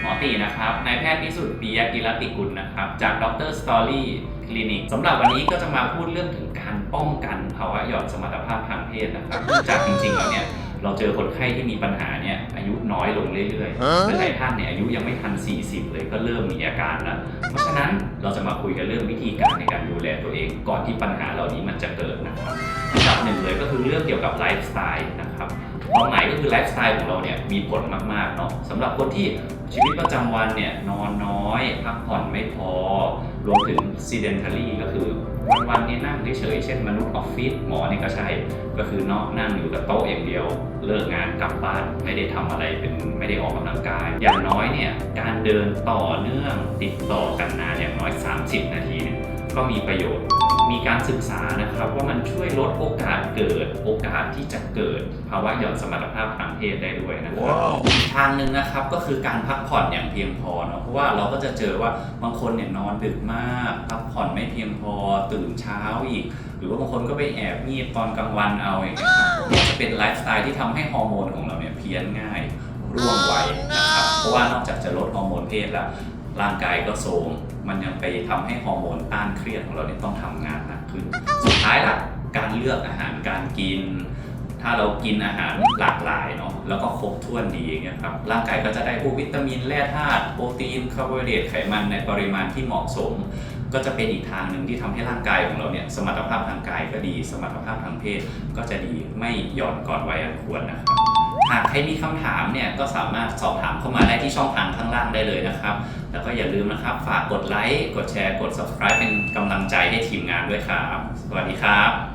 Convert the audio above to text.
หมอตินะครับนายแพทย์พิสุทธิ์ปียกิรติกุลนะครับ จากดรสตอรี่คลินิกสำหรับวันนี้ก็จะมาพูดเรื่องถึงการป้องกันภาวะหย่อนสมรรถภาพทางเพศนะครับจากจริงๆแล้วเนี่ยเราเจอคนไข้ที่มีปัญหาเนี่ยอายุน้อยลงเรื่อยๆหลายท่านเนี่ยอายุยังไม่ทัน 40 เลยก็เริ่มมีอาการแล้ว เพราะฉะนั้นเราจะมาคุยกันเรื่องวิธีการในการดูแลตัวเอง ก่อนที่ปัญหาเหล่านี้มันจะเกิดนะครับอันดับหนึ่งเลยก็คือเรื่องเกี่ยวกับไลฟ์สไตล์นะครับ ความหมายก็คือไลฟ์สไตล์ของเราเนี่ยมีผลมากๆเนาะสำหรับคนที่ชีวิตประจำวันเนี่ยนอนน้อย พักผ่อนไม่พอ รวมถึง sedentary ก็คือวันๆเนี่ยนั่งเฉยๆเช่นมนุษย์ออฟฟิศหมอนี่ก็ใช่ ก็คือนอกนั่งอยู่กับโต๊ะอย่างเดียว เลิกงานกลับบ้านไม่ได้ทำอะไรเป็นไม่ได้ออกกำลังกาย อย่างน้อยเนี่ยการเดินต่อเนื่องติดต่อกันนานอย่างน้อย 30 นาทีเนี่ยก็มีประโยชน์ มีการศึกษานะครับว่ามันช่วยลดโอกาสเกิดโอกาสที่จะเกิดภาวะหย่อนสมรรถภาพทางเพศได้ด้วยนะครับอีกทางหนึ่งนะครับก็คือการพักผ่อนอย่างเพียงพอเนาะเพราะว่าเราก็จะเจอว่าบางคนเนี่ยนอนดึกมาก พักผ่อนไม่เพียงพอตื่นเช้าอีก หรือว่าบางคนก็ไปแอบงีบตอนกลางวันเอาอย่างเงี้ยครับพวกนี้จะเป็นไลฟ์สไตล์ที่ทำให้ฮอร์โมนของเราเนี่ยเพี้ยนง่ายร่วงไวนะครับเพราะว่านอกจากจะลดฮอร์โมนเพศแล้ว ร่างกายก็โทรมมันยังไปทำให้ฮอร์โมนต้านเครียดของเราเนี่ยต้องทำงานหนักขึ้น สุดท้ายละการเลือกอาหารการกิน ถ้าเรากินอาหารหลากหลายเนาะแล้วก็ครบถ้วนดีอย่างเงี้ยครับร่างกายก็จะได้พวกวิตามินแร่ธาตุโปรตีนคาร์โบไฮเดรตไขมันในปริมาณที่เหมาะสม ก็จะเป็นอีกทางหนึ่งที่ทำให้ร่างกายของเราเนี่ยสมรรถภาพทางกายก็ดี สมรรถภาพทางเพศก็จะดีไม่หย่อนก่อนวัยอันควรนะครับ หากใครมีคำถามเนี่ยก็สามารถสอบถามเข้ามาได้ที่ช่องทางข้างล่างได้เลยนะครับ แล้วก็อย่าลืมนะครับ ฝากกดไลค์ กดแชร์ กด subscribe เป็นกำลังใจให้ทีมงานด้วยครับ สวัสดีครับ